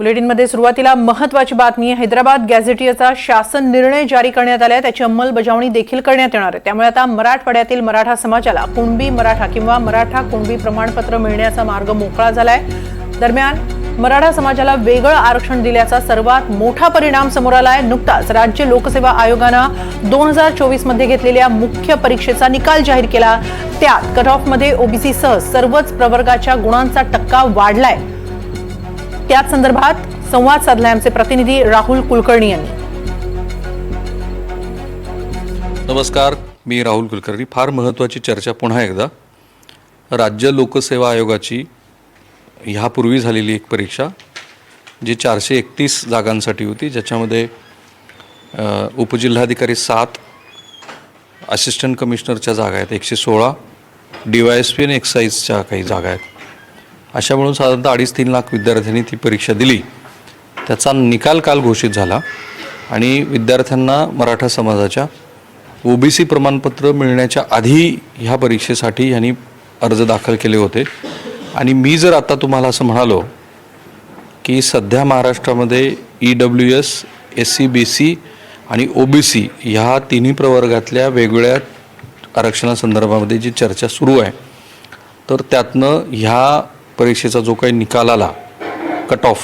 बुलेटिनमध्ये सुरुवातीला महत्वाची बातमी हैदराबाद गॅझेटियरचा शासन निर्णय जारी करण्यात आलाय. त्याची अंमलबजावणी देखील करण्यात येणार आहे. त्यामुळे आता मराठवाड्यातील मराठा समाजाला कुणबी मराठा किंवा मराठा कुणबी प्रमाणपत्र मिळण्याचा मार्ग मोकळा झाला आहे दरम्यान मराठा समाजाला वेगळं आरक्षण दिल्याचा सर्वात मोठा परिणाम समोर आला आहे नुकताच राज्य लोकसेवा आयोगानं दोन हजार चोवीसमध्ये घेतलेल्या मुख्य परीक्षेचा निकाल जाहीर केला. त्यात कट ऑफमध्ये ओबीसीसह सर्वच प्रवर्गाच्या गुणांचा टक्का वाढलाय. त्याच संदर्भात संवाद साधलाय आमचे प्रतिनिधी राहुल कुलकर्णी यांनी. नमस्कार मी राहुल कुलकर्णी. फार महत्त्वाची चर्चा पुन्हा एकदा. राज्य लोकसेवा आयोगाची ह्यापूर्वी झालेली एक परीक्षा जी चारशे एकतीस जागांसाठी होती ज्याच्यामध्ये उपजिल्हाधिकारी सात असिस्टंट कमिशनरच्या जागा आहेत एकशे सोळा डी वाय एस पी आणि एक्साईजच्या काही जागा आहेत. अशा म्हणून साधारणतः अडीच तीन लाख विद्यार्थ्यांनी ती परीक्षा दिली. त्याचा निकाल काल घोषित झाला आणि विद्यार्थ्यांना मराठा समाजाच्या ओबीसी प्रमाणपत्र मिळण्याच्या आधी ह्या परीक्षेसाठी ह्यांनी अर्ज दाखल केले होते. आणि मी जर आता तुम्हाला असं म्हणालो की सध्या महाराष्ट्रामध्ये E W S S C B C आणि ओ बी सी ह्या तिन्ही प्रवर्गातल्या वेगवेगळ्या आरक्षणासंदर्भामध्ये जी चर्चा सुरू आहे तर त्यातनं ह्या परीक्षेचा जो काही निकाल आला कट ऑफ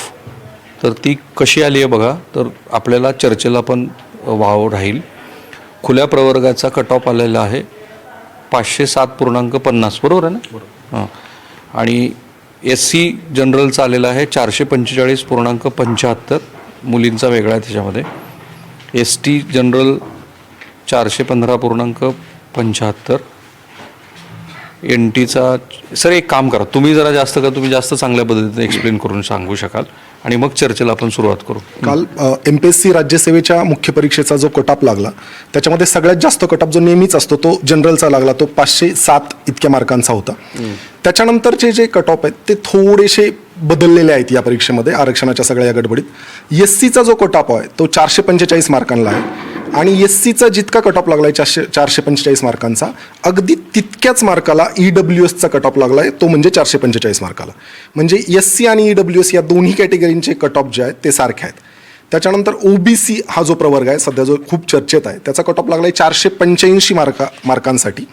तर ती कशी आली आहे बघा तर आपल्याला चर्चेला पण वाव राहील. खुल्या प्रवर्गाचा कट ऑफ आलेला आहे पाचशे सात पूर्णांक पन्नास बरोबर आहे ना? हां. आणि एस सी जनरलचा आलेला आहे चारशे पंचेचाळीस पूर्णांक पंच्याहत्तर मुलींचा वेगळा आहे त्याच्यामध्ये. एस टी जनरल चारशे पंधरा पूर्णांक पंच्याहत्तर एन टीचा सर एक काम करा तुम्ही जरा जास्त का तुम्ही जास्त चांगल्या पद्धतीने एक्सप्लेन करून सांगू शकाल. आणि मग चर्चेला आपण सुरुवात करू. काल एम पी एस सी राज्यसेवेच्या मुख्य परीक्षेचा जो कटाप लागला त्याच्यामध्ये सगळ्यात जास्त कटाप जो नेहमीच असतो तो जनरलचा लागला तो पाचशे सात इतक्या मार्कांचा होता. त्याच्यानंतरचे जे कट ऑफ आहेत ते थोडेसे बदललेले आहेत या परीक्षेमध्ये आरक्षणाच्या सगळ्या या गडबडीत. एस सीचा जो कटाप आहे तो चारशे पंचेचाळीस मार्कांना आहे. आणि एस सीचा जितका कट ऑफ लागला आहे चारशे चारशे पंचेचाळीस मार्कांचा अगदी तितक्याच मार्काला ई डब्ल्यू एसचा कट ऑफ लागला आहे तो म्हणजे चारशे पंचेचाळीस मार्काला. म्हणजे एस सी आणि ई डब्ल्यू एस या दोन्ही कॅटेगरींचे कट ऑफ जे आहेत ते सारखे आहेत. त्याच्यानंतर ओबीसी हा जो प्रवर्ग आहे सध्या जो खूप चर्चेत आहे त्याचा कट ऑफ लागला आहे चारशे पंच्याऐंशी मार्का मार्कांसाठी.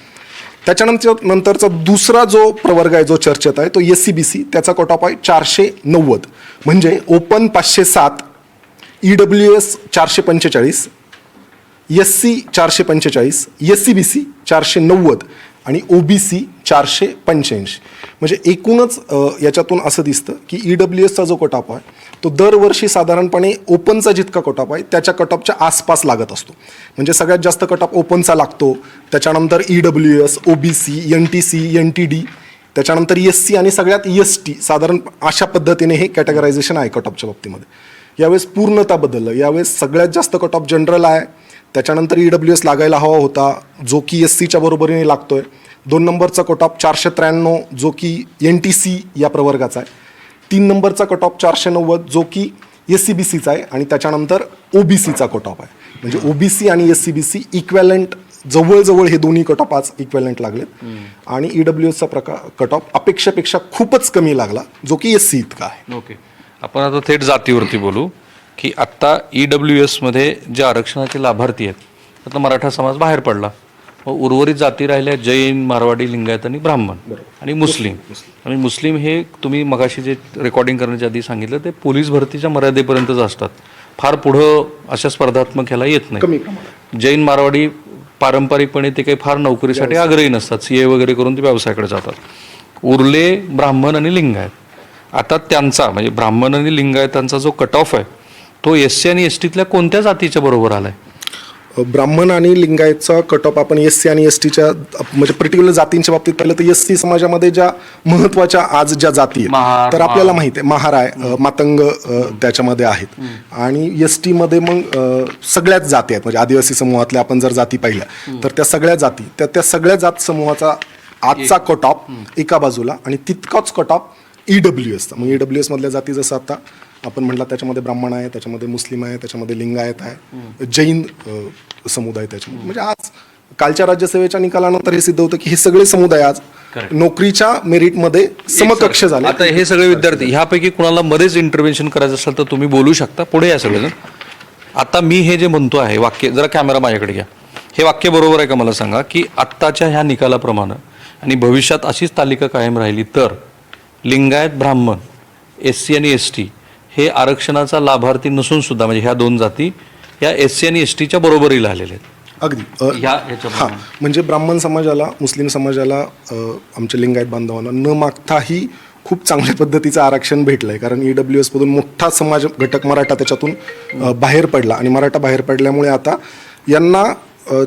त्याच्यानंतर नंतरचा दुसरा जो प्रवर्ग आहे जो चर्चेत आहे तो एस सी बी सी त्याचा कट ऑफ आहे चारशे नव्वद. म्हणजे ओपन पाचशे सात ई डब्ल्यू एस चारशे पंचेचाळीस एस सी चारशे पंचेचाळीस एस सी बी सी चारशे नव्वद आणि ओ बी सी चारशे पंच्याऐंशी. म्हणजे एकूणच याच्यातून असं दिसतं की ई डब्ल्यू एसचा जो कटॉप आहे तो दरवर्षी साधारणपणे ओपनचा जितका कटॉप आहे त्याच्या कटॉपच्या आसपास लागत असतो. म्हणजे सगळ्यात जास्त कटॉप ओपनचा लागतो त्याच्यानंतर E W S O B C N T C N T D त्याच्यानंतर एस सी आणि सगळ्यात एस टी साधारण अशा पद्धतीने हे कॅटेगरायझेशन आहे कटॉपच्या बाबतीमध्ये. यावेळेस पूर्णता बदललं यावेळेस सगळ्यात जास्त कट ऑफ जनरल आहे त्याच्यानंतर ई डब्ल्यू एस लागायला हवा होता जो की एस सीच्या बरोबरीने लागतोय. दोन नंबरचा कट ऑफ चारशे त्र्याण्णव जो की एन टी सी या प्रवर्गाचा आहे. तीन नंबरचा कट ऑफ चारशे नव्वद जो की एस सी बी सीचा आहे आणि त्याच्यानंतर ओ बी सीचा कट ऑफ आहे. म्हणजे ओ बी सी आणि S C B C equivalent जवळजवळ हे दोन्ही कट ऑफ आज इक्वॅलंट लागलेत. आणि ई डब्ल्यू एसचा प्रकार कट ऑफ अपेक्षेपेक्षा खूपच कमी लागला जो की एस सी इतका आहे. ओके. आपण आता थेट जातीवरती बोलू. की आत्ता ई डब्ल्यू एसमध्ये जे आरक्षणाचे लाभार्थी आहेत त्यातला मराठा समाज बाहेर पडला. मग उर्वरित जाती राहिल्या जैन मारवाडी लिंगायत आणि ब्राह्मण आणि मुस्लिम. आणि मुस्लिम हे तुम्ही मगाशी जे रेकॉर्डिंग करण्याच्या आधी सांगितलं ते पोलीस भरतीच्या मर्यादेपर्यंतच असतात. फार पुढं अशा स्पर्धात्मक ह्याला येत नाही. जैन मारवाडी पारंपरिकपणे ते काही फार नोकरीसाठी आग्रही नसतात. सी ए वगैरे करून ते व्यवसायाकडे जातात. उरले ब्राह्मण आणि लिंगायत. आता त्यांचा म्हणजे ब्राह्मण आणि लिंगायतांचा जो कट ऑफ आहे तो एस सी आणि एस टीतल्या कोणत्या जातीच्या बरोबर आलाय? ब्राह्मण आणि लिंगायतचा कट ऑफ आपण एस सी आणि एस टीच्या म्हणजे पर्टिक्युलर जातींच्या बाबतीत पाहिलं तर एस सी समाजामध्ये ज्या महत्त्वाच्या आज ज्या जाती आहेत तर आपल्याला माहिती आहे महार आहे अ, मातंग त्याच्यामध्ये आहेत. आणि एस टीमध्ये मग सगळ्याच जाती आहेत. म्हणजे आदिवासी समूहातल्या आपण जर जाती पाहिल्या तर त्या सगळ्या जाती त्या त्या सगळ्या जात समूहाचा आजचा कट ऑफ एका बाजूला आणि तितकाच कट ऑफ ई डब्ल्यू एसचा मग ई डब्ल्यू एसमधल्या जाती जसं आता आपण म्हटलं त्याच्यामध्ये ब्राह्मण आहे त्याच्यामध्ये मुस्लिम आहे त्याच्यामध्ये लिंगायत आहे. जैन समुदाय त्याच्यामध्ये. म्हणजे आज कालच्या राज्यसेवेच्या निकालानंतर हे सिद्ध होतं की हे सगळे समुदाय आज नोकरीच्या मेरिटमध्ये समकक्ष झाले. आता हे सगळे विद्यार्थी ह्यापैकी कुणाला मध्येच इंटरव्हेन्शन करायचं असेल तर तुम्ही बोलू शकता. पुढे या सगळेजण. आता मी हे जे म्हणतो आहे वाक्य जरा कॅमेरा माझ्याकडे घ्या. हे वाक्य बरोबर आहे का मला सांगा की आत्ताच्या ह्या निकालाप्रमाणे आणि भविष्यात अशीच तालिका कायम राहिली तर लिंगायत ब्राह्मण एस सी आणि एस टी हे आरक्षणाचा लाभार्थी नसून सुद्धा म्हणजे ह्या दोन जाती या एस सी आणि एस टीच्या बरोबरीला आलेल्या आहेत. अगदी. ह्या हा म्हणजे ब्राह्मण समाजाला मुस्लिम समाजाला आमच्या लिंगायत बांधवांना न मागताही खूप चांगल्या पद्धतीचं आरक्षण भेटलंय. कारण ई डब्ल्यू एसमधून मोठा समाज घटक मराठा त्याच्यातून बाहेर पडला. आणि मराठा बाहेर पडल्यामुळे आता यांना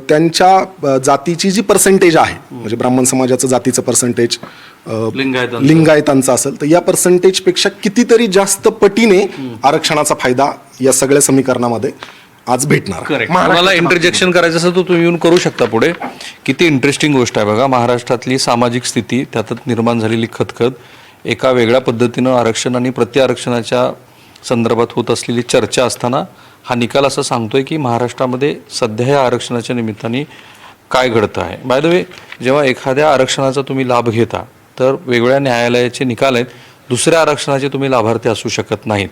त्यांच्या जातीची जी पर्सेंटेज आहे म्हणजे ब्राह्मण समाजाचं जातीचं पर्सेंटेज लिंगायतांचं. असेल तर या पर्सेंटेजपेक्षा कितीतरी जास्त पटीने आरक्षणाचा फायदा या सगळ्या समीकरणामध्ये आज भेटणार. मला इंटरजेक्शन करायचं असेल तर तुम्ही येऊन करू शकता पुढे. किती इंटरेस्टिंग गोष्ट आहे बघा महाराष्ट्रातली सामाजिक स्थिती त्यातच निर्माण झालेली खतखत एका वेगळ्या पद्धतीनं आरक्षण आणि प्रति आरक्षणाच्या संदर्भात होत असलेली चर्चा असताना हा निकाल असं सांगतोय की महाराष्ट्रामध्ये सध्या या आरक्षणाच्या निमित्ताने काय घडतं आहे. बाय द वे जेव्हा एखाद्या आरक्षणाचा तुम्ही लाभ घेता तर वेगवेगळ्या न्यायालयाचे निकाल आहेत. दुसऱ्या आरक्षणाचे तुम्ही लाभार्थी असू शकत नाहीत.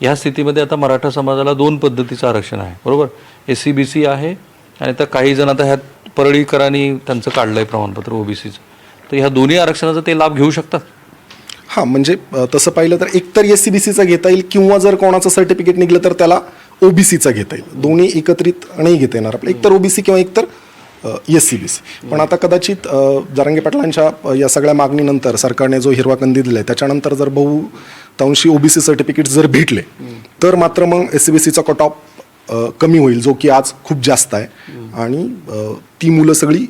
या स्थितीमध्ये आता मराठा समाजाला दोन पद्धतीचं आरक्षण आहे. बरोबर? एस सी बी सी आहे आणि तर काही जण आता ह्यात परळीकरांनी त्यांचं काढलं आहे प्रमाणपत्र ओबीसीचं तर ह्या दोन्ही आरक्षणाचा ते लाभ घेऊ शकतात? हां म्हणजे तसं पाहिलं तर एकतर एस सी बी सीचा घेता येईल किंवा जर कोणाचं सर्टिफिकेट निघलं तर त्याला ओबीसीचा घेता येईल. दोन्ही एकत्रित नाही घेता येणार. आपलं एकतर ओबीसी किंवा एकतर एस सी बी सी. पण आता कदाचित जारंगे पाटलांच्या या सगळ्या मागणीनंतर सरकारने जो हिरवा कंदी दिलाय त्याच्यानंतर जर बहुतांशी ओबीसी सर्टिफिकेट जर भेटले तर मात्र मग एस सी बी सीचा कट ऑफ कमी होईल जो की आज खूप जास्त आहे. आणि ती मुलं सगळी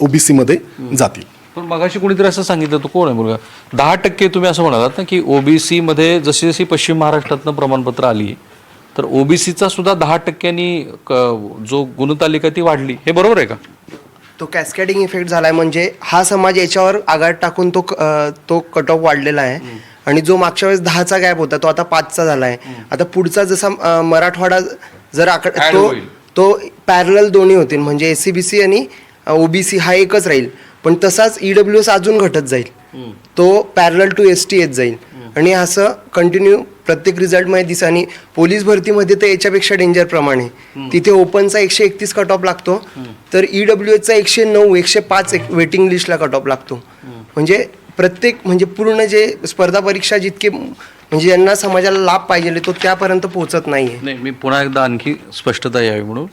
ओबीसीमध्ये जातील. पण मगाशी कुणीतरी असं सांगितलं तो कोण आहे मुलगा? दहा टक्के तुम्ही असं म्हणालात ना की ओबीसी मध्ये जशी जशी पश्चिम महाराष्ट्रातनं प्रमाणपत्र आली तर ओबीसीचा सुद्धा दहा टक्क्यांनी क- जो गुणतालिका ती वाढली. हे बरोबर आहे का? तो कॅस्केडिंग इफेक्ट झालाय म्हणजे हा समाज याच्यावर आघात टाकून तो तो कट ऑफ वाढलेला आहे. आणि जो मागच्या वेळेस दहाचा गॅप होता तो आता पाचचा झाला आहे आता पुढचा जसा मराठवाडा जर आकड तो. तो पॅरल दोन्ही होतील. म्हणजे एस सी बी सी आणि ओबीसी हा एकच राहील. पण तसाच ई डब्ल्यू एस अजून घटत जाईल. तो पॅरल टू एस टी येत जाईल. आणि असं कंटिन्यू प्रत्येक रिझल्टमध्ये दिसा आणि पोलीस भरतीमध्ये तर याच्यापेक्षा डेंजर प्रमाणे. तिथे ओपनचा एकशे एकतीस कट ऑफ लागतो. तर ई डब्ल्यू एसचा एकशे नऊ एकशे पाच एक वेटिंग लिस्टला कट ऑफ लागतो. म्हणजे प्रत्येक म्हणजे पूर्ण जे स्पर्धा परीक्षा जितके म्हणजे ज्यांना समाजाला लाभ पाहिजे तो त्यापर्यंत पोहोचत नाहीये. नाही मी पुन्हा एकदा आणखी स्पष्टता यावी म्हणून.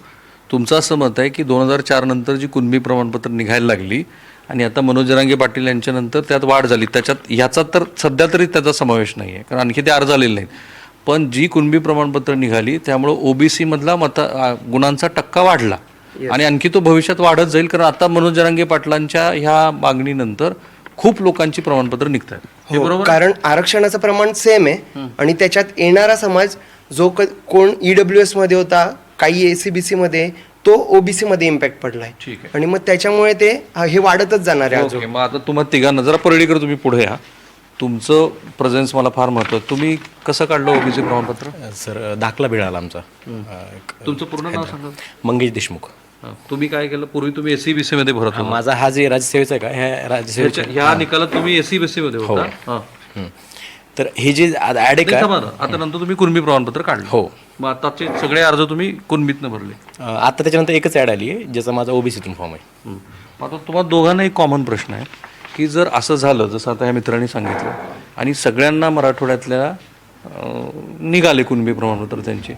तुमचं असं मत आहे की दोन हजार चार नंतर जी कुणबी प्रमाणपत्र निघायला लागली आणि आता मनोज जरांगे पाटील यांच्यानंतर त्यात वाढ झाली. त्याच्यात ह्याचा तर सध्या तरी त्याचा समावेश नाही आहे कारण आणखी ते अर्ज आलेले नाहीत. पण जी कुणबी प्रमाणपत्र निघाली त्यामुळं ओबीसी मधला मत गुणांचा टक्का वाढला. आणि आणखी तो भविष्यात वाढत जाईल कारण आता मनोज जरांगे पाटलांच्या ह्या मागणीनंतर खूप लोकांची प्रमाणपत्र निघत आहेत हे? कारण आरक्षणाचं प्रमाण सेम आहे. आणि त्याच्यात येणारा समाज जो कोण E ईडब्ल्यू एसमध्ये होता काही एसीबीसी मध्ये तो ओबीसी मध्ये इम्पॅक्ट पडलाय. ठीक आहे. आणि मग त्याच्यामुळे ते हा- हे वाढतच जाणार आहे अजून. ओके मग आता तुम्हाला तिघांना जरा परळीकर तुम्ही पुढे या. तुमचं प्रेझेन्स मला फार महत्वाचं. तुम्ही कसं काढलं ओबीसी प्रमाणपत्र? सर दाखला मिळाला आमचा. अ, तुमचं पूर्ण नाव सांगा. मंगेश देशमुख. हा, तुम्ही काय केलं? पूर्वी तुम्ही एससी बीसी मध्ये भरत होता. माझा हा जे राज्यसेवेचा आहे का ह्या राज्यसेवेच्या ह्या निकालात तुम्ही एससी बीसी मध्ये होता. हा. हं. तर हे जे ऍड आहे नाही, का थांबा ना. आता नंतर तुम्ही कुणबी प्रमाणपत्र काढलं हो. मग आताचे सगळे अर्ज तुम्ही कुणबीतनं भरले आता त्याच्यानंतर एकच ऍड आली आहे ज्याचा माझा ओबीसीतून फॉर्म आहे. आता तुम्हाला दोघांना एक कॉमन प्रश्न आहे की जर असं झालं जसं आता या मित्रांनी सांगितलं आणि सगळ्यांना मराठवाड्यातल्या निघाले कुणबी प्रमाणपत्र त्यांचे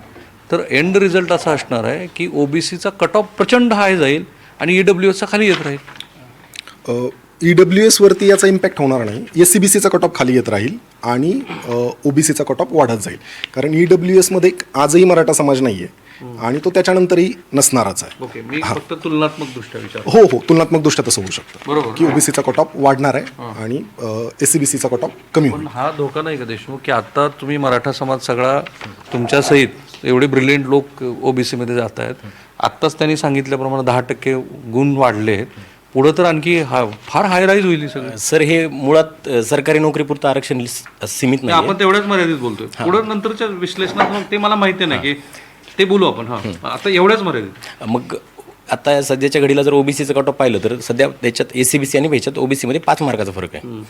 तर एंड रिझल्ट असा असणार आहे की ओबीसीचा कट ऑफ प्रचंड हाय जाईल आणि E ईडब्ल्यू एसचा खाली येत राहील ई डब्ल्यू एसवरती याचा इम्पॅक्ट होणार नाही. एस सी बी सीचा कट ऑफ खाली येत राहील आणि ओ बी सीचा कट ऑफ वाढत जाईल. कारण ई डब्ल्यू एसमध्ये आजही मराठा समाज नाही आहे आणि तो त्याच्यानंतरही नसणारच आहे. ओके मी फक्त तुलनात्मक दृष्ट्या विचार हो हो तुलनात्मक दृष्ट्या तसं होऊ शकतं. बरोबर. की ओबीसीचा कट ऑफ वाढणार आहे आणि एस सी बी सीचा कट ऑफ कमी होईल. पण हा धोका नाही का देशमुख की आता तुम्ही मराठा समाज सगळा तुमच्या सहित एवढे ब्रिलियंट लोक ओबीसी मध्ये जात आहेत आत्ताच त्यांनी सांगितल्याप्रमाणे दहा टक्के गुण वाढले आहेत पुढं तर आणखी हा फार हाय राईज होईल ही सगळं. सर हे मुळात अ, सरकारी नोकरीपुरतं आरक्षण सीमित नाही, आपण तेवढ्याच मर्यादित बोलतोय. पुढं नंतरच्या विश्लेषणात मग ते मला माहिती नाही की ते बोलू आपण हा. आता एवढ्याच मर्यादित. मग आता सध्याच्या घडीला जर ओबीसीचं कट ऑफ पाहिलं तर सध्या त्याच्यात ए सी बी सी आणि ह्याच्यात ओबीसीमध्ये पाच मार्काचा फरक आहे.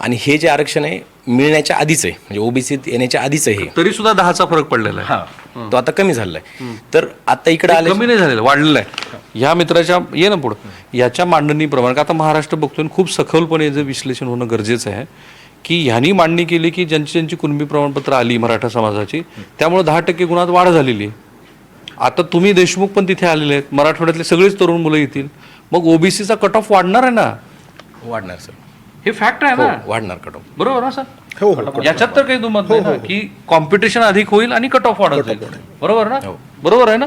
आणि हे जे आरक्षण आहे मिळण्याच्या आधीच आहे. म्हणजे ओबीसीत येण्याच्या आधीच आहे तरी सुद्धा दहाचा फरक पडलेला आहे. हा. तो आता कमी झालाय. तर आता इकडे आले कमी नाही झालेलं वाढलेलं आहे. ह्या मित्राच्या ये ना पुढं. याच्या मांडणीप्रमाणे आता महाराष्ट्र बघतोय खूप सखोलपणे याचं विश्लेषण होणं गरजेचं आहे की ह्यांनी मांडणी केली की ज्यांची ज्यांची कुणबी प्रमाणपत्र आली मराठा समाजाची त्यामुळे दहा टक्के गुणात वाढ झालेली आहे. आता तुम्ही देशमुख पण तिथे आलेले आहेत. मराठवाड्यातले सगळेच तरुण मुलं येतील. मग ओबीसीचा कट ऑफ वाढणार आहे ना? वाढणार सर. हे फॅक्ट आहे ना. वाढणार कट ऑफ बरोबर ना सर? हो हो याच्यात तर काही दुमत नाही ना की कॉम्पिटिशन अधिक होईल आणि कट ऑफ वाढत जाईल. बरोबर ना? बरोबर आहे ना?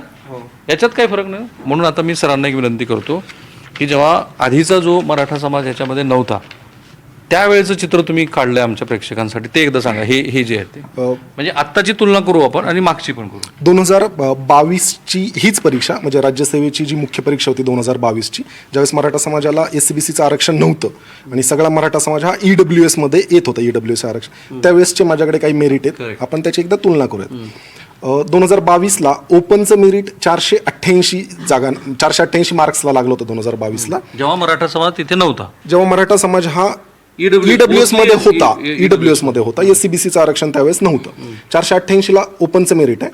याच्यात काही फरक नाही? म्हणून आता मी सरांना एक विनंती करतो की जेव्हा आधीचा जो मराठा समाज याच्यामध्ये नव्हता त्यावेळेचं चित्र तुम्ही काढलंय आमच्या प्रेक्षकांसाठी ते एकदा सांगा हे हे जे आहे ते. म्हणजे आत्ताची तुलना करू आपण आणि मागची पण करू. दोन हजार बावीसची हीच परीक्षा म्हणजे राज्यसेवेची जी मुख्य परीक्षा होती दोन हजार बावीसची ज्यावेळेस मराठा समाजाला एस सी बी सीचं आरक्षण नव्हतं आणि सगळा मराठा समाज हा ई डब्ल्यू एसमध्ये येत होता ई डब्ल्यू एस आरक्षण. त्यावेळेसचे माझ्याकडे काही मेरिट आहेत आपण त्याची एकदा तुलना करूयात. दोन हजार बावीसला ओपनचं मेरिट चारशे अठ्ठ्याऐंशी जागा चारशे अठ्ठ्याऐंशी मार्क्सला लागलं होतं दोन हजार बावीसला. जेव्हा मराठा समाज तिथे नव्हता. जेव्हा मराठा समाज हा EWS ईडब्ल्यू एसमध्ये होता. E- E- मध्ये होता. एस सी बी सीचं आरक्षण त्यावेळेस नव्हतं. चारशे अठ्ठ्याऐंशी ला ओपनचं मेरिट आहे.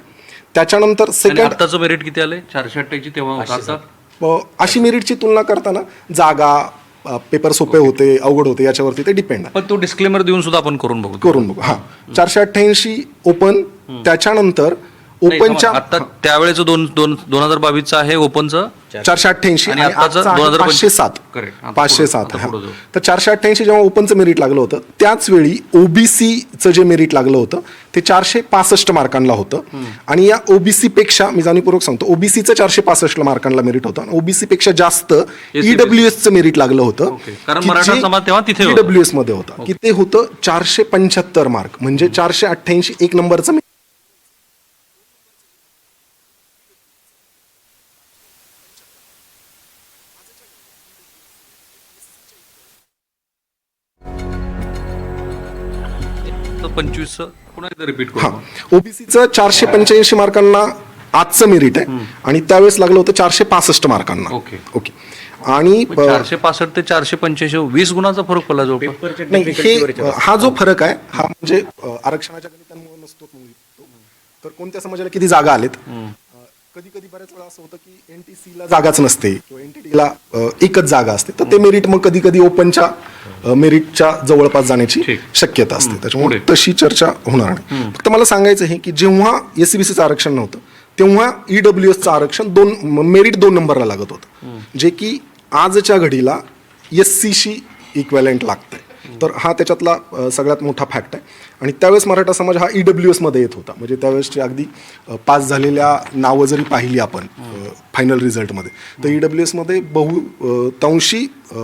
त्याच्यानंतर सेकंड आत्ताचं मेरिट किती आलंय? चारशे अठ्ठ्याऐंशी तेव्हा होता आता अशी मेरिटची तुलना करताना जागा अ, पेपर सोपे होते अवघड होते याच्यावरती ते डिपेंड आहे. पण तो डिस्क्लेमर देऊन सुद्धा आपण करून बघू. करून बघू. हा. चारशे अठ्ठ्याऐंशी ओपन त्याच्यानंतर ओपनच्या आता त्यावेळेचं दोन दोन दोन हजार बावीसचं आहे ओपनचं चारशे अठ्ठ्याऐंशी आणि आणि आत्ताचं आजचं आहे 2025 पाचशे सात Correct. आता पाचशे पुढं- सात आता हा. पुढं जाऊ. तर चारशे अठ्ठ्याऐंशी जेव्हा ओपनचं मेरिट लागलं होतं त्याच वेळी ओबीसीचं जे मेरिट लागलं होतं ते चारशे पासष्ट मार्कांना होतं आणि या ओबीसी पेक्षा मी जाणीवपूर्वक सांगतो ओबीसीचं चारशे पासष्ट मार्कांना मेरिट होतं आणि ओबीसी पेक्षा जास्त ईडब्ल्यू एसचं मेरिट लागलं होतं Okay. कारण मराठा समाज तेव्हा तिथे होता. ईडब्ल्यू एसमध्ये होता की ते होतं चारशे पंच्याहत्तर मार्क म्हणजे चारशे अठ्ठ्याऐंशी एक नंबरचं पंचवीस पुन्हा एकदा रिपीट हा. करू. ओबीसीचं चारशे पंच्याऐंशी मार्कांना आजचं मेरिट आहे. आणि त्यावेळेस लागलं होतं चारशे पासष्ट मार्कांना. ओके. ओके. आणि चारशे पासष्ट ते चारशे पंच्याऐंशी वीस गुणाचा फरक पडला जवळपास? नाही हे हा जो फरक आहे हा म्हणजे आरक्षणाच्या गणितांमुळे नसतो. तर कोणत्या समाजाला किती जागा आलेत? कधी कधी बऱ्याच वेळा असं होतं की एनटीसी ला जागाच नसते किंवा एनटीटीला एकच जागा असते. तर ते मेरिट मग कधी कधी ओपनच्या मेरिटच्या जवळपास जाण्याची. शक्यता असते. त्याच्यामुळे. तशी चर्चा होणार नाही. फक्त मला सांगायचं आहे की जेव्हा एससीबीसीचं आरक्षण नव्हतं तेव्हा ईडब्ल्यू एसचं आरक्षण दोन मेरिट दोन नंबरला लागत होतं. जे की आजच्या घडीला एस सीशी इक्वॅलंट लागतंय. तर हा त्याच्यातला सगळ्यात मोठा फॅक्ट आहे. आणि त्यावेळेस मराठा समाज हा ईडब्ल्यू एसमध्ये येत होता. म्हणजे त्यावेळेसची अगदी पास झालेल्या नावं जरी पाहिली आपण फायनल रिझल्टमध्ये तर ईडब्ल्यू एसमध्ये बहु अ, तांशी अ,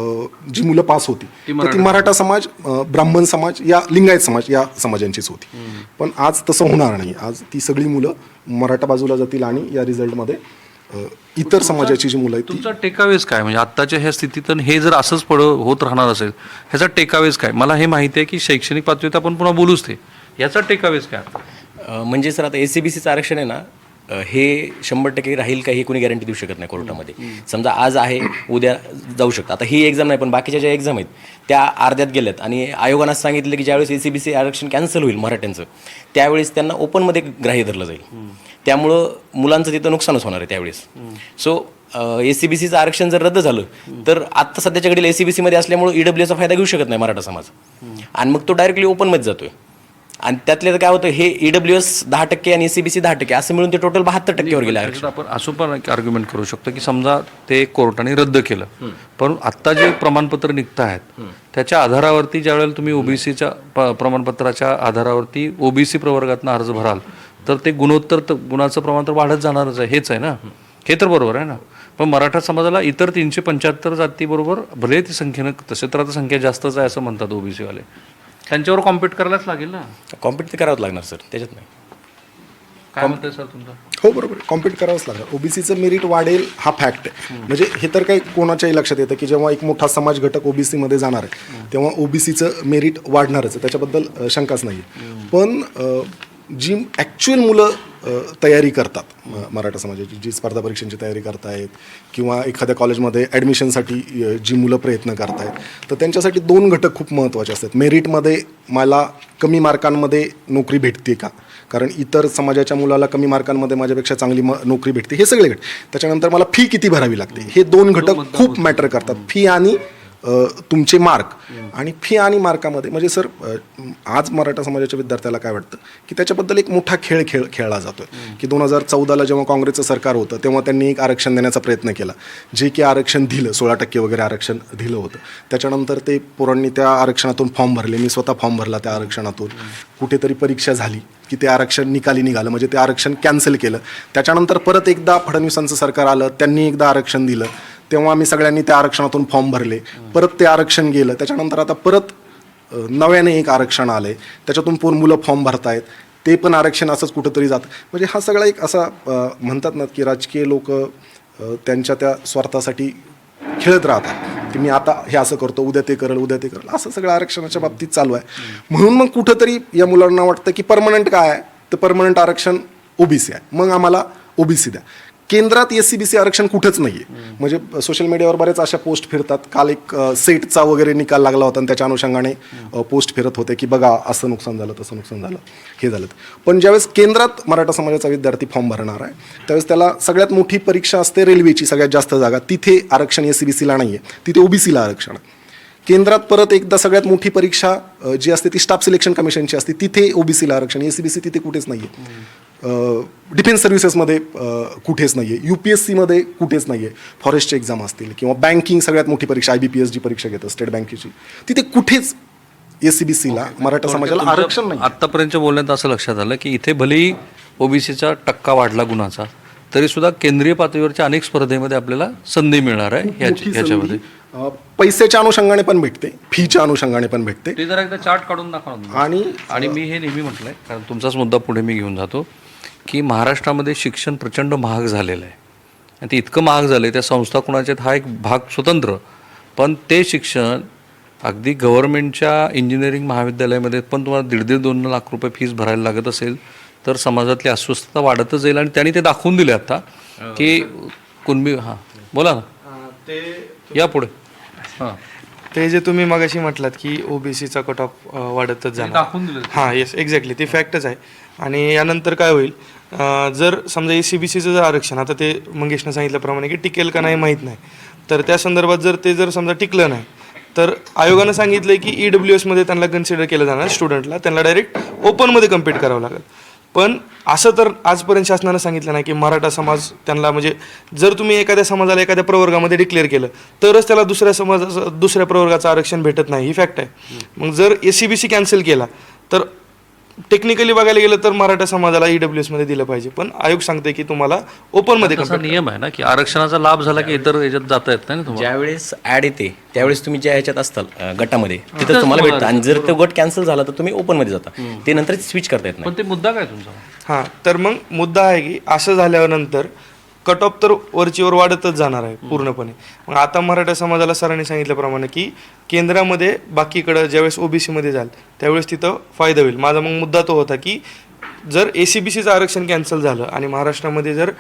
जी मुलं पास होती तर ती मराठा. समाज ब्राह्मण समाज या लिंगायत समाज या समाजांचीच होती. पण आज तसं होणार नाही. आज ती सगळी मुलं मराठा बाजूला जातील आणि या रिझल्टमध्ये इतर समाजाची जी मुलं आहेत ती तुमचा टेकावेज काय? म्हणजे आत्ताच्या ह्या स्थितीत हे जर असंच पड होत राहणार असेल ह्याचा टेकावेज काय? मला हे माहिती आहे की शैक्षणिक पातळीत आपण पुन्हा बोलूच ते. याचा टेकावेज काय? अ, म्हणजे सर आता एस सी बी सीचं आरक्षण आहे ना अ, हे शंभर टक्के राहील का हे कोणी गॅरंटी देऊ शकत नाही कोर्टामध्ये. समजा आज आहे उद्या जाऊ शकतं. आता ही एक्झाम नाही पण बाकीच्या ज्या एक्झाम आहेत त्या अर्ध्यात गेल्यात. आणि आयोगानं असं सांगितलं की ज्यावेळेस ए सी बी सी आरक्षण कॅन्सल होईल मराठ्यांचं त्यावेळेस त्यांना ओपनमध्ये ग्राह्य धरलं जाईल. त्यामुळं मुलांचं तिथं नुकसानच होणार आहे त्यावेळेस. सो ए सी बी सीचं आरक्षण जर रद्द झालं तर आत्ता सध्याच्या घडीला ए सी बी सीमध्ये असल्यामुळं डब्ल्यूचा फायदा घेऊ शकत नाही मराठा समाज. आणि मग तो डायरेक्टली ओपनमध्ये जातोय. आणि त्यातले तर काय होतं हे E ईडब्ल्यू एस दहा टक्के आणि एसीबीसी दहा टक्के असं मिळून ते टोटल बहात्तर टक्केवर गेले आरक्षण. आपण असं पण एक आर्ग्युमेंट करू शकतो की समजा ते कोर्टाने रद्द केलं. पण आत्ता जे प्रमाणपत्र निघत आहेत त्याच्या आधारावरती ज्या वेळेला तुम्ही ओबीसीच्या प्रमाणपत्राच्या आधारावरती ओबीसी प्रवर्गातनं अर्ज भराल तर ते गुणोत्तर त- गुणाचं प्रमाण तर वाढत जाणारच आहे हेच आहे ना? हे तर बरोबर आहे ना? पण मराठा समाजाला इतर तीनशे पंच्याहत्तर जातीबरोबर भले ती संख्येनं तसे तर आता संख्या जास्तच आहे असं म्हणतात ओबीसीवाले. त्यांच्यावर कॉम्पिट करायलाच लागेल ना? कॉम्पिट तर करावंच लागणार सर. त्याच्यात नाही. काय म्हणतंय सर तुमचं? हो बरोबर. कॉम्पिट करावंच लागणार. ओबीसीचं मेरिट वाढेल हा फॅक्ट आहे. म्हणजे हे तर काही कोणाच्याही लक्षात येतं की जेव्हा एक मोठा समाज घटक ओबीसी मध्ये जाणार आहे तेव्हा ओबीसीचं मेरिट वाढणारच आहे. त्याच्याबद्दल अ, शंकाच नाही पण अ, जी ॲक्च्युअल मुलं तयारी करतात म- मराठा समाजाची जी स्पर्धा परीक्षांची तयारी करतायत किंवा एखाद्या कॉलेजमध्ये ॲडमिशनसाठी जी मुलं प्रयत्न करतायत तर त्यांच्यासाठी दोन घटक खूप महत्त्वाचे असतात. मेरिटमध्ये मला कमी मार्कांमध्ये नोकरी भेटते का? कारण इतर समाजाच्या मुलाला कमी मार्कांमध्ये माझ्यापेक्षा चांगली म नोकरी भेटते. हे सगळे घटक. त्याच्यानंतर मला फी किती भरावी लागते? हे दोन घटक खूप मॅटर करतात. फी आणि तुमचे मार्क. आणि फी आणि मार्कामध्ये म्हणजे सर आज मराठा समाजाच्या विद्यार्थ्याला काय वाटतं? की त्याच्याबद्दल एक मोठा खेळ खेळ खेळला जातोय. की दोन हजार चौदाला जेव्हा काँग्रेसचं सरकार होतं तेव्हा त्यांनी एक आरक्षण देण्याचा प्रयत्न केला. जे की आरक्षण दिलं सोळा टक्के वगैरे आरक्षण दिलं होतं. त्याच्यानंतर ते पोरांनी त्या आरक्षणातून फॉर्म भरले. मी स्वतः फॉर्म भरला त्या आरक्षणातून. कुठेतरी परीक्षा झाली की ते आरक्षण निकाली निघालं. म्हणजे ते आरक्षण कॅन्सल केलं. त्याच्यानंतर परत एकदा फडणवीसांचं सरकार आलं त्यांनी एकदा आरक्षण दिलं. तेव्हा आम्ही सगळ्यांनी त्या आरक्षणातून फॉर्म भरले. परत ते आरक्षण गेलं. त्याच्यानंतर आता परत नव्याने एक आरक्षण आलं आहे त्याच्यातून पूर्ण मुलं फॉर्म भरतायत. ते पण आरक्षण असंच कुठंतरी जातं. म्हणजे हा सगळा एक असा म्हणतात ना की राजकीय लोक त्यांच्या त्या स्वार्थासाठी खेळत राहतात. की मी आता हे असं करतो उद्या ते करेल उद्या ते करेल. असं सगळं आरक्षणाच्या बाबतीत चालू आहे. म्हणून मग कुठंतरी या मुलांना वाटतं की परमनंट काय आहे? तर परमनंट आरक्षण ओबीसी आहे. मग आम्हाला ओबीसी द्या. केंद्रात एस सी बी सी आरक्षण कुठंच नाही आहे म्हणजे सोशल मीडियावर बरेच अशा पोस्ट फिरतात. काल एक अ, सेटचा वगैरे निकाल लागला होता आणि त्याच्या अनुषंगाने अ, पोस्ट फिरत होते की बघा असं नुकसान झालं तसं नुकसान झालं हे झालं. पण ज्यावेळेस केंद्रात मराठा समाजाचा विद्यार्थी फॉर्म भरणार आहे त्यावेळेस त्याला सगळ्यात मोठी परीक्षा असते रेल्वेची सगळ्यात जास्त जागा. तिथे आरक्षण एस सी बी सीला नाही आहे तिथे ओबीसीला आरक्षण आहे. केंद्रात परत एकदा सगळ्यात मोठी परीक्षा अ, जी असते ती स्टाफ सिलेक्शन कमिशनची असते. तिथे ओबीसीला आरक्षण एस सी बी सी तिथे कुठेच नाही आहे डिफेन्स सर्व्हिसेसमध्ये कुठेच नाही आहे यू पी एस सीमध्ये कुठेच नाही आहे फॉरेस्टचे एक्झाम असतील किंवा बँकिंग सगळ्यात मोठी परीक्षा आय बी पी एस जी परीक्षा घेतं स्टेट बँकेची तिथे कुठेच एस सी बी सीला मराठा समाजाला आरक्षण नाही आत्तापर्यंतच्या बोलण्यात असं लक्षात आलं की इथे भलेही ओबीसीचा टक्का वाढला गुणाचा तरी सुद्धा केंद्रीय पातळीवरच्या अनेक स्पर्धेमध्ये आपल्याला संधी मिळणार आहे याच्यामध्ये. पैशाच्या अनुषंगाने पण भेटते फीच्या अनुषंगाने पण भेटते. ते जरा एकदा चार्ट काढून दाखवा. आणि आणि मी हे नेहमी म्हटलंय कारण तुमचाच मुद्दा पुढे मी घेऊन जातो. की महाराष्ट्रामध्ये शिक्षण प्रचंड महाग झालेलं आहे. आणि ते इतकं महाग झालं आहे त्या संस्था कुणाचे आहेत हा एक भाग स्वतंत्र. पण ते शिक्षण अगदी गव्हर्नमेंटच्या इंजिनिअरिंग महाविद्यालयामध्ये पण तुम्हाला दीड दीड दोन लाख रुपये फीस भरायला लागत असेल तर समाजातली अस्वस्थता वाढतच जाईल. आणि त्यांनी ते दाखवून दिले आता की कुणबी हां बोला ना. ते या पुढे. हां. ते जे तुम्ही मगाशी म्हटलात की ओबीसीचा कट ऑफ वाढतच जाणार. दाखवून दिलं. हां येस एक्झॅक्टली ती फॅक्टच आहे. आणि यानंतर काय होईल? जर समजा ए सी बी सीचं जर आरक्षण आता ते मंगेशनं सांगितल्याप्रमाणे की टिकेल का नाही माहीत नाही. तर त्या संदर्भात जर ते जर समजा टिकलं नाही तर आयोगानं सांगितलं की ई डब्ल्यू एसमध्ये त्यांना कन्सिडर केलं जाणार स्टुडंटला त्यांना डायरेक्ट ओपनमध्ये कम्पीट करावं लागेल. पण असं तर आजपर्यंत शासनानं सांगितलं नाही की मराठा समाज त्यांना म्हणजे जर तुम्ही एखाद्या समाजाला एखाद्या प्रवर्गामध्ये डिक्लेअर केलं तरच त्याला दुसऱ्या समाजाचं दुसऱ्या प्रवर्गाचं आरक्षण भेटत नाही. ही फॅक्ट आहे. मग जर A C B C cancel केला तर टेक्निकली बघायला गेलं तर मराठा समाजाला ई डब्ल्यू एसमध्ये दिलं पाहिजे. पण आयोग सांगते की तुम्हाला ओपनमध्ये तसा नियम आहे ना की आरक्षणाचा लाभ झाला की इतर याच्यात जाता येत नाही ना तुम्हाला? ज्यावेळेस ऍड येते त्यावेळेस तुम्ही ज्या ह्याच्यात असताल अं, गटामध्ये तिथं तुम्हाला भेटतं. आणि जर तो गट कॅन्सल झाला तर तुम्ही ओपनमध्ये जाता. ते नंतर स्विच करता येत नाही. पण ते मुद्दा काय तुमचा? हां तर मग मुद्दा आहे की असं झाल्यानंतर कट ऑफ तर वरचीवर वाढतच जाणार आहे पूर्णपणे. मग आता मराठा समाजाला सरांनी सांगितल्याप्रमाणे की केंद्रामध्ये बाकीकडं ज्यावेळेस ओबीसीमध्ये जाल त्यावेळेस तिथं फायदा होईल. माझा मग मुद्दा तो होता की जर ए सी बी सीचं आरक्षण कॅन्सल झालं आणि महाराष्ट्रामध्ये जर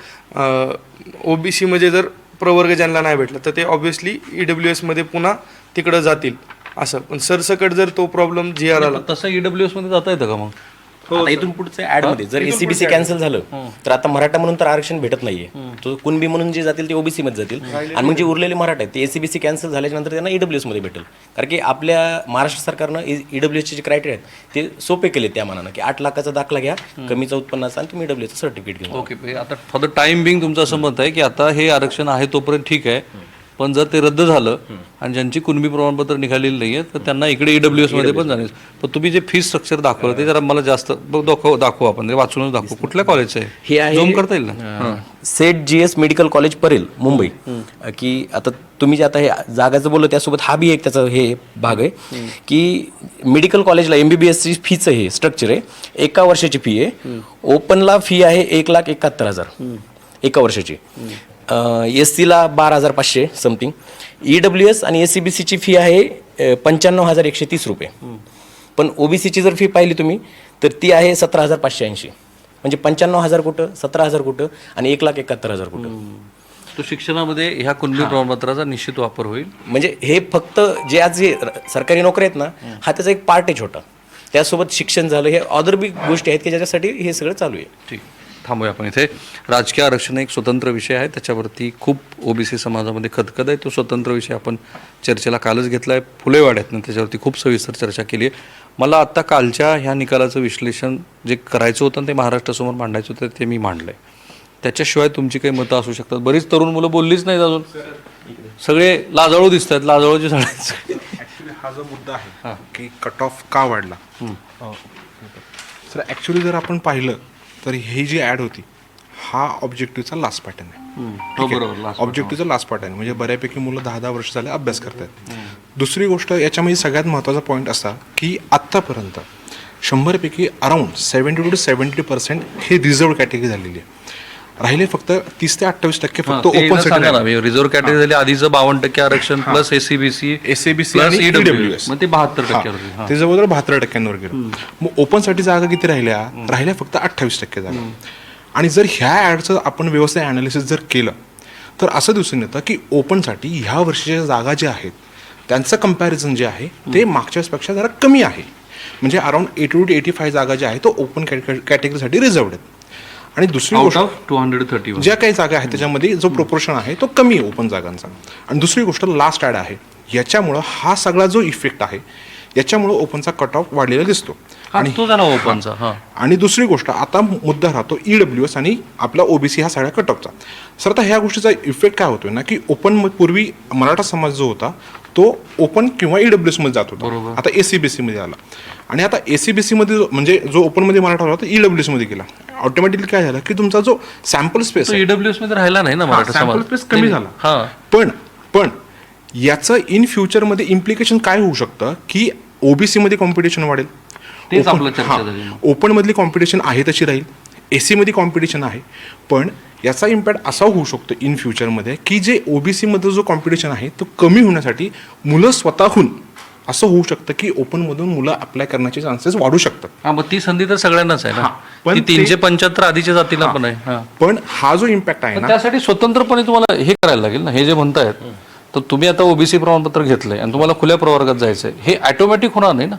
ओ बी सीमध्ये जर प्रवर्ग ज्यांना नाही भेटला तर ते ऑब्व्हियसली ई डब्ल्यू एसमध्ये पुन्हा तिकडं जातील असं. पण सरसकट जर तो प्रॉब्लेम जी आर आला तसं ईडब्ल्यू एसमध्ये जाता येतं का मग? आता इथून पुढचं ऍडमध्ये जर एसीबीसी कॅन्सल झालं तर आता मराठा म्हणून तर आरक्षण भेटत नाहीये. तो कुणबी म्हणून जे जातील ते ओबीसी मध्ये जातील. आणि मग जे उरलेले मराठा आहेत ते एसीबीसी कॅन्सल झाल्याच्यानंतर त्यांना ईडब्ल्यूएसमध्ये भेटेल. कारण की आपल्या महाराष्ट्र सरकारनं ईडब्ल्यूएसचे जे क्रायटेरिया आहेत ते सोपे केले त्या मानानं की आठ लाखाचा दाखला घ्या कमीचा उत्पन्नाचा आणि तुम्ही ईडब्ल्यूएसचं सर्टिफिकेट घेऊन जा. ओके. आता फॉर द टाइम बिंग तुमचं असं मत आहे की आता हे आरक्षण आहे तोपर्यंत ठीक आहे. पण जर ते रद्द झालं आणि ज्यांची कुणबी प्रमाणपत्र निघालेली नाहीये तर त्यांना इकडे ईडब्ल्यू एसमध्ये पण जाणे पण तुम्ही जे फीस स्ट्रक्चर दाखवलं ते जरा मला जास्त दाखव दाखवू आपण वाचूनच दाखवू. कुठल्या कॉलेजचं आहे? हे आहे झूम करता येईल ना? Seth G S medical college Parel Mumbai. की आता तुम्ही जे आता हे जागाचं बोललो त्यासोबत हा बी एक त्याचा हे भाग आहे. की मेडिकल कॉलेजला एम बी बी एसची फीचं हे स्ट्रक्चर आहे. एका वर्षाची फी आहे. ओपनला फी आहे एक लाख एकाहत्तर हजार. एका वर्षाची. एस सीला बारा हजार पाचशे समथिंग ई डब्ल्यू एस आणि एस सी बी सीची फी आहे पंच्याण्णव हजार एकशे तीस रुपये. पण ओबीसीची जर फी पाहिली तुम्ही तर ती आहे सतरा हजार पाचशे ऐंशी. म्हणजे पंच्याण्णव हजार कुठं सतरा हजार कुठं आणि एक लाख एकाहत्तर हजार कुठं. तो शिक्षणामध्ये ह्या कुणबी प्रमाणपत्राचा निश्चित वापर होईल. म्हणजे हे फक्त जे आज जे सरकारी नोकरी आहेत ना हा त्याचा एक पार्ट आहे छोटा. त्यासोबत शिक्षण झालं हे अदर बी गोष्टी आहेत की ज्याच्यासाठी हे सगळं चालू आहे. ठीक. थांबूया आपण इथे. राजकीय आरक्षण एक स्वतंत्र विषय आहे त्याच्यावरती खूप ओबीसी समाजामध्ये खदखद आहे. तो स्वतंत्र विषय आपण चर्चेला कालच घेतला आहे फुलेवाड्यातनं त्याच्यावरती खूप सविस्तर चर्चा केली आहे. मला आत्ता कालच्या ह्या निकालाचं विश्लेषण जे करायचं होतं ते महाराष्ट्रासमोर मांडायचं होतं ते मी मांडलं आहे त्याच्याशिवाय तुमची काही मतं असू शकतात. बरीच तरुण मुलं बोललीच नाहीत अजून. सगळे लाजाळू दिसत आहेत लाजाळूचे झाडे ॲक्च्युली हा जो मुद्दा आहे की कट ऑफ का वाढला? सर ॲक्च्युली जर आपण पाहिलं तर ही जी ॲड होती हा ऑब्जेक्टिव्हचा लास्ट पॅटर्न हो, आहे? ऑब्जेक्टिव्हचा लास्ट पॅटर्न म्हणजे बऱ्यापैकी मुलं दहा दहा वर्ष झाले अभ्यास करतात दुसरी गोष्ट याच्यामध्ये सगळ्यात महत्त्वाचा पॉईंट असा की आत्तापर्यंत शंभरपैकी around seventy two two seventy percent हे रिझर्व कॅटेगरी झालेली आहे. राहिले फक्त तीस ते अठ्ठावीस टक्के फक्त ओपन रिझर्व्ह कॅटेगरी झाली आधीचं बावन्न टक्के आरक्षण प्लस एसीबीसी एसीबीसी आणि ईडब्ल्यू EWS. मग ते बहात्तर. टक्के ते जवळजवळ बहात्तर टक्क्यांवर गेलं. मग ओपनसाठी जागा किती राहिल्या? राहिल्या फक्त अठ्ठावीस टक्के जागा. आणि जर ह्या ॲडचं आपण व्यवस्थित ॲनालिसिस जर केलं तर असं दिसून येतं की ओपनसाठी ह्या वर्षीच्या जागा ज्या आहेत त्यांचं कंपॅरिझन जे आहे ते मागच्या वेळेसपेक्षा जरा कमी आहे. म्हणजे around eighty two eighty five जागा ज्या आहेत तो ओपन कॅटेगरीसाठी रिझर्वड आहेत. आणि दुसरी गोष्ट टू हंड्रेड थर्टी ज्या काही जागा आहेत त्याच्यामध्ये जो प्रोपोर्शन आहे तो कमी आहे ओपन जागांचा. आणि दुसरी गोष्ट लास्ट ॲड आहे. याच्यामुळं हा सगळा जो इफेक्ट आहे याच्यामुळं ओपनचा कट ऑफ वाढलेला दिसतो. आणि तो ना ओपनचा हा. आणि दुसरी गोष्ट आता मुद्दा राहतो ई डब्ल्यू एस आणि आपला ओबीसी हा सगळ्या कट ऑफचा सर आता ह्या गोष्टीचा इफेक्ट काय होतोय ना की ओपन पूर्वी मराठा समाज जो होता तो ओपन किंवा ई डब्ल्यू एसमध्ये जात होता. आता ए सी बी सीमध्ये आला. आणि आता ए सी बी सीमध्ये जो म्हणजे जो ओपनमध्ये मराठा होता ई डब्ल्यू एसमध्ये गेला. ऑटोमॅटिकली काय झालं की तुमचा जो सॅम्पल स्पेस तो ईडब्ल्यू एसमध्ये राहिला नाही ना मराठा समाज. space कमी झाला. पण पण याचं इन फ्युचरमध्ये इम्प्लिकेशन काय होऊ शकतं की ओबीसी मध्ये कॉम्पिटिशन वाढेल? तेच आपलं चर्चा हा. झाली मग. ओपन मधली कॉम्पिटिशन आहे तशी राहील. एसी मध्ये कॉम्पिटिशन आहे. पण याचा इम्पॅक्ट असा होऊ शकतो इन फ्युचरमध्ये की जे ओबीसी मध्ये जो कॉम्पिटिशन आहे तो कमी होण्यासाठी मुलं स्वतःहून असं होऊ शकतं की ओपनमधून मुलं अप्लाय करण्याचे चान्सेस वाढू शकतात. हा मग ती संधी तर सगळ्यांनाच आहे ना? पण ती ते- तीनशे पंच्याहत्तर आधीच्या जातीला पण आहे. हा. पण हा जो इम्पॅक्ट आहे पण ना त्यासाठी स्वतंत्रपणे तुम्हाला हे करायला लागेल ना? हे जे म्हणतायत तर तुम्ही आता ओबीसी प्रमाणपत्र घेतलंय आणि तुम्हाला खुल्या प्रवर्गात जायचंय. हे ऑटोमॅटिक होणार नाही ना?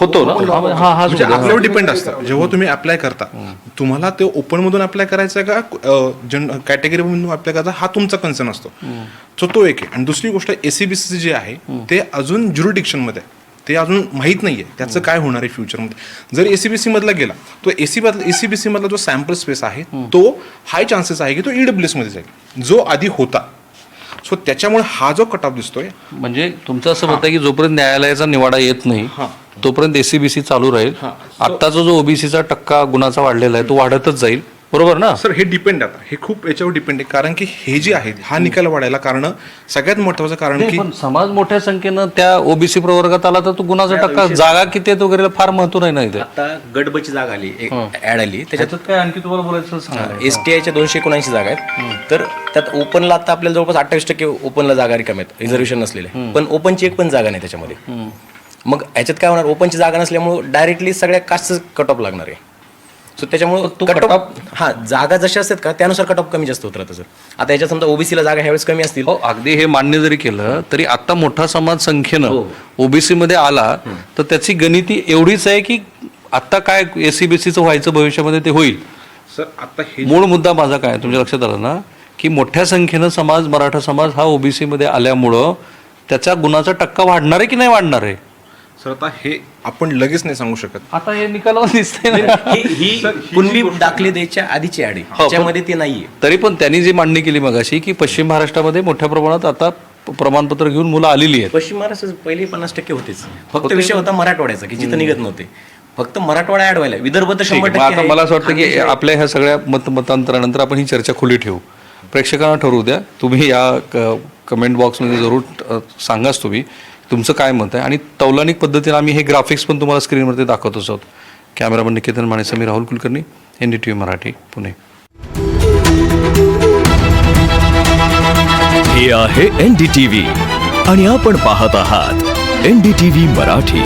होतो ना? हा हा हा म्हणजे आपल्यावर डिपेंड असतं. जेव्हा तुम्ही अप्लाय करता तुम्हाला ते ओपन मधून अप्लाय करायचं का? जन कॅटेगरी मधून अप्लाय करायचा हा तुमचा कन्सर्न असतो. सो तो एक आहे. आणि दुसरी गोष्ट एसीबीसी जे आहे ते अजून ज्युरिडिक्शनमध्ये आहे. ते अजून माहीत नाहीये. त्याचं काय होणार आहे फ्युचरमध्ये जर एसीबीसी मधला गेला तो एसी एसीबीसी मधला जो सॅम्पल स्पेस आहे तो हाय चान्सेस आहे की तो ईडब्ल्यूएसमध्ये जाईल. जो आधी होता. सो त्याच्यामुळे हा जो कट ऑफ दिसतोय म्हणजे तुमचं असं आहे की जोपर्यंत न्यायालयाचा निवाडा येत नाही तोपर्यंत एसीबीसी चालू राहील. आत्ताचा जो ओबीसीचा टक्का गुणाचा वाढलेला आहे तो वाढतच जाईल. बरोबर ना? सर हे डिपेंड आता. हे खूप याच्यावर डिपेंड आहे. कारण की हे जे आहेत हा निकाल वाढायला कारण सगळ्यात महत्वाचं कारण नाही, की पण समाज मोठ्या संख्येनं त्या ओबीसी प्रवर्गात आला तर तो गुणाचा टक्का जागा किती आहेत वगैरे फार महत्त्व नाही ना इथे. आता गडबची जागा आली ऍड आली. त्याच्यात काय आणखी तुम्हाला बोलायचं सांगा. एस टी आयच्या दोनशे एकोणऐंशी जागा आहेत. तर त्यात ओपनला आता आपल्याला जवळपास अठ्ठावीस टक्के ओपनला जागा रिकाम्या आहेत. रिझर्वेशन नसलेले. पण ओपनची एक पण जागा नाही त्याच्यामध्ये. मग याच्यात काय होणार? ओपनची जागा नसल्यामुळे डायरेक्टली सगळ्या कास्टच कट ऑफ लागणार आहे. सो त्याच्यामुळे तो कट ऑफ हा जागा जशा असतात का त्यानुसार कट ऑफ कमी जास्त होत राहतं सर आता याच्यात समजा ओबीसीला जागा ह्यावेळेस कमी असतील. हो अगदी हे मान्य जरी केलं तरी आता मोठा समाज संख्येनं ओबीसी मध्ये आला तर त्याची गणिती एवढीच आहे की आता काय एसीबीसीचं व्हायचं भविष्यामध्ये ते होईल. सर आता हे मूळ मुद्दा माझा काय तुमच्या लक्षात आलं ना? की मोठ्या संख्येनं समाज मराठा समाज हा ओबीसी मध्ये आल्यामुळं त्याच्या गुणाचा टक्का वाढणार आहे की नाही वाढणार आहे? सर आता हे आपण लगेच नाही सांगू शकत. आता हे निकालावर दिसतंय ना. ही ही कुणबी दाखले द्यायच्या आधीची ॲड आहे त्याच्यामध्ये ते नाहीये. तरी पण त्यांनी जी मांडणी केली मगाशी की पश्चिम महाराष्ट्रामध्ये मोठ्या प्रमाणात आता प- प्रमाणपत्र घेऊन मुलं आलेली आहेत. पश्चिम महाराष्ट्रात पहिले पन्नास टक्के होतेच. फक्त विषय होता मराठवाड्याचा की जिथं निघत नव्हते. फक्त मराठवाडा ऍड व्हायला विदर्भ तर शंभर. मग टक्के आता आहे. मला असं वाटतं की आपल्या ह्या सगळ्या मत मतांतरानंतर आपण ही चर्चा खुली ठेवू. प्रेक्षकांना ठरवू द्या. तुम्ही या कमेंट बॉक्समध्ये जरूर अ, सांगाच तुम्ही. तुमचं काय मत आहे? आणि तौलानिक पद्धतीने आम्ही हे ग्राफिक्स पण तुम्हाला स्क्रीनवरती दाखवत आहोत. Cameraman Niketan Mane Sameer Rahul Kulkarni N D T V Marathi Pune. हे आहे एन डी टी व्ही आणि आपण पाहत आहात N D T V Marathi.